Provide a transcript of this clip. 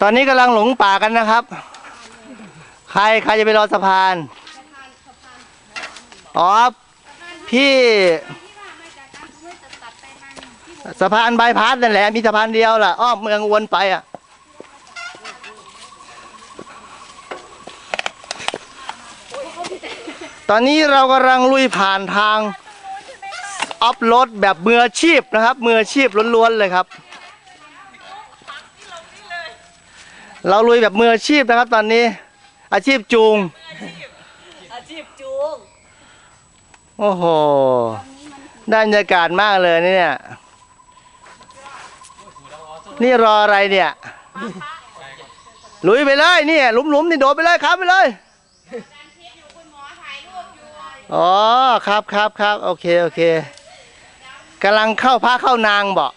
ตอนนี้กำลังหลงป่ากันนะครับ ใครใครจะไปรอสะพาน อ๋อ พี่สะพานบายพาสนั่นแหละ มีสะพานเดียวล่ะ อ้อมเมืองวนไปอะ ตอนนี้เรากำลังลุยผ่านทางออฟโรดแบบมืออาชีพนะครับ มืออาชีพล้วนๆเลยครับ เราลุยแบบมืออาชีพนะครับ ตอนนี้ อาชีพจูง อาชีพจูงโอ้โห ได้บรรยากาศมากเลยเนี่ย นี่รออะไรเนี่ย ลุยไปเลยนี่หลุมๆนี่โดดไปเลยครับไปเลยอ๋อครับครับครับโอเคโอเคกำลังเข้าพระเข้านางบอก